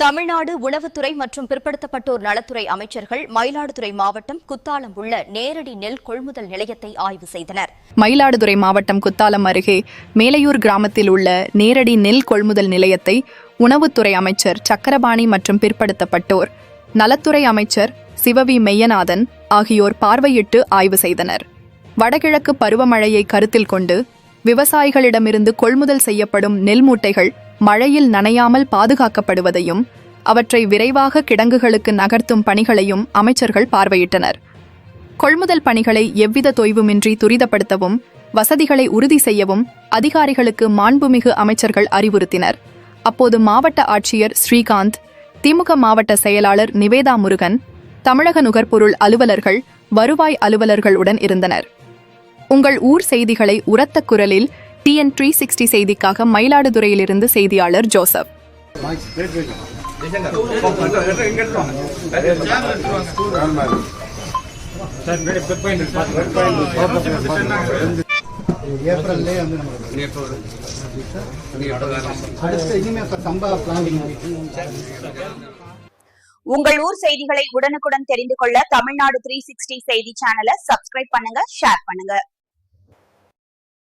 தமிழ்நாடு உணவுத்துறை மற்றும் பிற்படுத்தப்பட்டோர் நலத்துறை அமைச்சர்கள் மயிலாடுதுறை மாவட்டம் குத்தாலம் உள்ள நேரடி நெல் கொள்முதல் நிலையத்தை ஆய்வு செய்தனர். மயிலாடுதுறை மாவட்டம் குத்தாலம் அருகே மேலையூர் கிராமத்தில் உள்ள நேரடி நெல் கொள்முதல் நிலையத்தை உணவுத்துறை அமைச்சர் சக்கரபாணி மற்றும் பிற்படுத்தப்பட்டோர் நலத்துறை அமைச்சர் சிவவி மெய்யநாதன் ஆகியோர் பார்வையிட்டு ஆய்வு செய்தனர். வடகிழக்கு பருவமழையை கருத்தில் கொண்டு விவசாயிகளிடமிருந்து கொள்முதல் செய்யப்படும் நெல் மூட்டைகள் மழையில் நனையாமல் பாதுகாக்கப்படுவதையும் அவற்றை விரைவாக கிடங்குகளுக்கு நகர்த்தும் பணிகளையும் அமைச்சர்கள் பார்வையிட்டனர். கொள்முதல் பணிகளை எவ்வித தொய்வுமின்றி துரிதப்படுத்தவும் வசதிகளை உறுதி செய்யவும் அதிகாரிகளுக்கு மாண்புமிகு அமைச்சர்கள் அறிவுறுத்தினர். அப்போது மாவட்ட ஆட்சியர் ஸ்ரீகாந்த் திமுக மாவட்ட செயலாளர் நிவேதா முருகன் தமிழக நுகர்பொருள் அலுவலர்கள் வருவாய் அலுவலர்கள் உடன் இருந்தனர். உங்கள் ஊர் செய்திகளை உரத்த குரலில் டிஎன் த்ரீ சிக்ஸ்டி செய்திக்காக மயிலாடுதுறையிலிருந்து செய்தியாளர் ஜோசப். ஏப்ரல்லே வந்து இனிமே சம்பா பிளானிங் உங்கள் ஊர் செய்திகளை உடனுக்குடன் தெரிந்து கொள்ள தமிழ்நாடு த்ரீ சிக்ஸ்டி செய்தி சேனலை சப்ஸ்கிரைப் பண்ணுங்க ஷேர் பண்ணுங்க.